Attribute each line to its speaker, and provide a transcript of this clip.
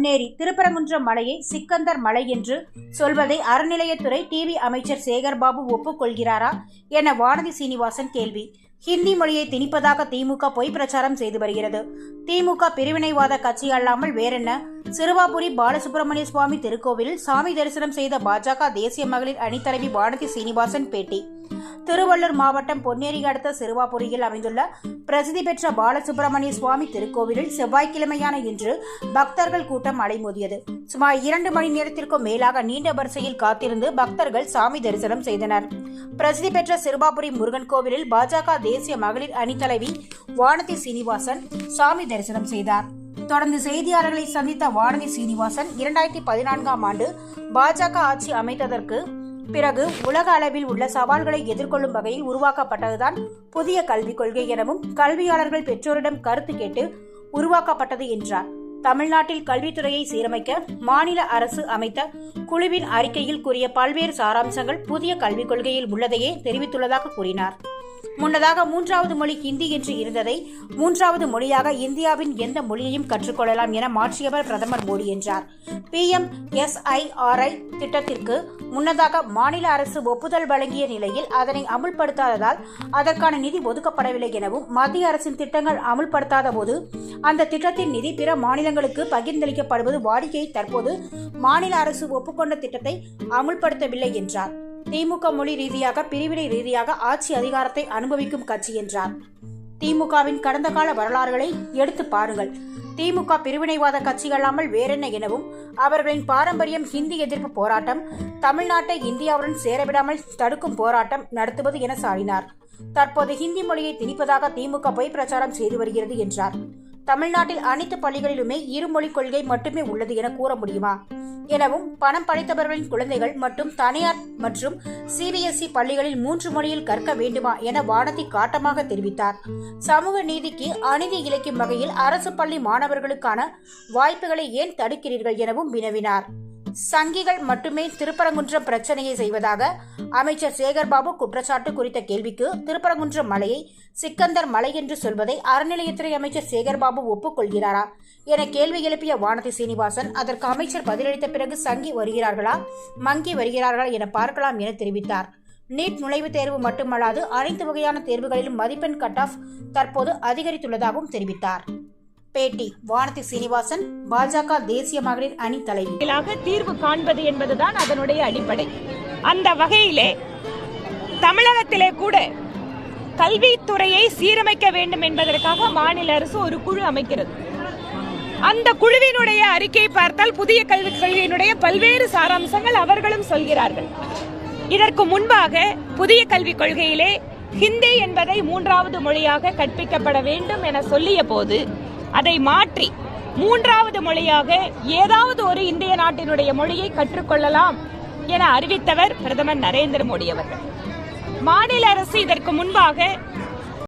Speaker 1: முன்னேறி திருப்பரங்குன்றம் மலையை சிக்கந்தர் மலை என்று சொல்வதை அறநிலையத்துறை டிவி அமைச்சர் சேகர்பாபு ஒப்புக்கொள்கிறாரா? என வானதி சீனிவாசன் கேள்வி. ஹிந்தி மொழியை திணிப்பதாக திமுக பொய் பிரச்சாரம் செய்து வருகிறது. திமுக பிரிவினைவாத கட்சி அல்லாமல் வேறென்ன? சிறுவாபுரி பாலசுப்பிரமணிய சுவாமி திருக்கோவிலில் சாமி தரிசனம் செய்த பாஜக தேசிய மகளிர் அணித்தலைவி வானதி சீனிவாசன் பேட்டி. திருவள்ளூர் மாவட்டம் பொன்னேரி அடுத்த சிறுவாபுரியில் அமைந்துள்ள பிரசித்தி பெற்ற பாலசுப்பிரமணிய சுவாமி திருக்கோவிலில் செவ்வாய்க்கிழமையான இன்று பக்தர்கள் கூட்டம் அலைமோதியது. சுமார் இரண்டு மணி நேரத்திற்கும் மேலாக நீண்ட வரிசையில் காத்திருந்து பக்தர்கள் சாமி தரிசனம் செய்தனர். பிரசித்தி பெற்ற சிறுவாபுரி முருகன் கோவிலில் பாஜக தேசிய மகளிர் அணி தலைவி வானதி சீனிவாசன் சாமி தரிசனம் செய்தார். தொடர்ந்து செய்தியாளர்களை சந்தித்த வானதி சீனிவாசன் இரண்டாயிரத்தி பதினான்காம் ஆண்டு பாஜக ஆட்சி அமைத்ததற்கு பிறகு உலக அளவில் உள்ள சவால்களை எதிர்கொள்ளும் வகையில் உருவாக்கப்பட்டதுதான் புதிய கல்விக் கொள்கை எனவும் கல்வியாளர்கள் பெற்றோரிடம் கருத்து கேட்டு உருவாக்கப்பட்டது என்றார். தமிழ்நாட்டில் கல்வித்துறையை சீரமைக்க மாநில அரசு அமைத்த குழுவின் அறிக்கையில் கூறிய பல்வேறு சாராம்சங்கள் புதிய கல்விக் கொள்கையில் உள்ளதையே தெரிவித்துள்ளதாக கூறினார். முன்னதாக மூன்றாவது மொழி ஹிந்தி என்று இருந்ததை மூன்றாவது மொழியாக இந்தியாவின் எந்த மொழியையும் கற்றுக்கொள்ளலாம் என மாற்றியவர் பிரதமர் மோடி என்றார். பிஎம் எஸ்ஐஆர்ஐ திட்டத்திற்கு முன்னதாக மாநில அரசு ஒப்புதல் வழங்கிய நிலையில் அதனை அமுல்படுத்தாததால் அதற்கான நிதி ஒதுக்கப்படவில்லை எனவும் மத்திய அரசின் திட்டங்கள் அமுல்படுத்தாத போது அந்த திட்டத்தின் நிதி பிற மாநிலங்களுக்கு பகிர்ந்தளிக்கப்படுவது வாடிக்கை தற்போது மாநில அரசு ஒப்புக்கொண்ட திட்டத்தை அமுல்படுத்தவில்லை என்றார். திமுக மொழி ரீதியாக பிரிவினை ரீதியாக ஆட்சி அதிகாரத்தை அனுபவிக்கும் கட்சி என்றார். திமுகவின் கடந்த கால வரலாறுகளை எடுத்து பாருங்கள். திமுக பிரிவினைவாத கட்சி அல்லாமல் வேறென்ன எனவும் அவர்களின் பாரம்பரியம் ஹிந்தி எதிர்ப்பு போராட்டம் தமிழ்நாட்டை இந்தியாவுடன் சேரவிடாமல் தடுக்கும் போராட்டம் நடத்துவது என சாடினார். தற்போது ஹிந்தி மொழியை திணிப்பதாக திமுக பொய் பிரச்சாரம் செய்து வருகிறது என்றார். தமிழ்நாட்டில் அனைத்து பள்ளிகளிலுமே இருமொழிக் கொள்கை மட்டுமே உள்ளது என கூற முடியுமா? எனவும் பணம் படைத்தவர்களின் குழந்தைகள் மற்றும் தனியார் மற்றும் சிபிஎஸ்இ பள்ளிகளில் மூன்று மொழியில் கற்க வேண்டுமா என வானதி காட்டமாக தெரிவித்தார். சமூக நீதிக்கு அநீதி இழைக்கும் வகையில் அரசு பள்ளி மாணவர்களுக்கான வாய்ப்புகளை ஏன் தடுக்கிறீர்கள் எனவும் வினவினார். சங்கிகள் மட்டுமே திருப்பரங்குன்றம் பிரச்சனையை செய்வதாக அமைச்சர் சேகர்பாபு குற்றச்சாட்டு குறித்த கேள்விக்கு திருப்பரங்குன்றம் மலையை சிக்கந்தர் மலை என்று சொல்வதை அறநிலையத்துறை அமைச்சர் சேகர்பாபு ஒப்புக்கொள்கிறாரா என கேள்வி எழுப்பிய வானதி சீனிவாசன் அதற்கு அமைச்சர் பதிலளித்த பிறகு சங்கி வருகிறார்களா மங்கி வருகிறார்களா என பார்க்கலாம் என தெரிவித்தார். நீட் நுழைவுத் தேர்வு மட்டுமல்லாது அனைத்து வகையான தேர்வுகளிலும் மதிப்பெண் கட் ஆஃப் தற்போது அதிகரித்துள்ளதாகவும் தெரிவித்தார். பேட்டி. வானதி சீனிவாசன் பாஜக தேசிய மகளிர் அணி தலைவி.
Speaker 2: தீர்வு காண்பது என்பதுதான் அதனுடைய அடிப்படை. அந்த வகையிலே தமிழகத்திலே கூட கல்வித்துறையை சீரமைக்க வேண்டும் என்பதற்காக மாநில அரசு ஒரு குழு அமைக்கிறது. அந்த குழுவினுடைய அறிக்கை பார்த்தால் புதிய கல்விக் கொள்கையினுடைய பல்வேறு சாராம்சங்கள் அவர்களும் சொல்கிறார்கள். இதற்கு முன்பாக புதிய கல்விக் கொள்கையிலே ஹிந்தி என்பதை மூன்றாவது மொழியாக கற்பிக்கப்பட வேண்டும் என சொல்லிய போது அதை மாற்றி மூன்றாவது மொழியாக ஏதாவது ஒரு இந்திய நாட்டினுடைய மொழியை கற்றுக்கொள்ளலாம் என அறிவித்தவர் பிரதமர் நரேந்திர மோடி அவர்கள். மாநில அரசு இதற்கு முன்பாக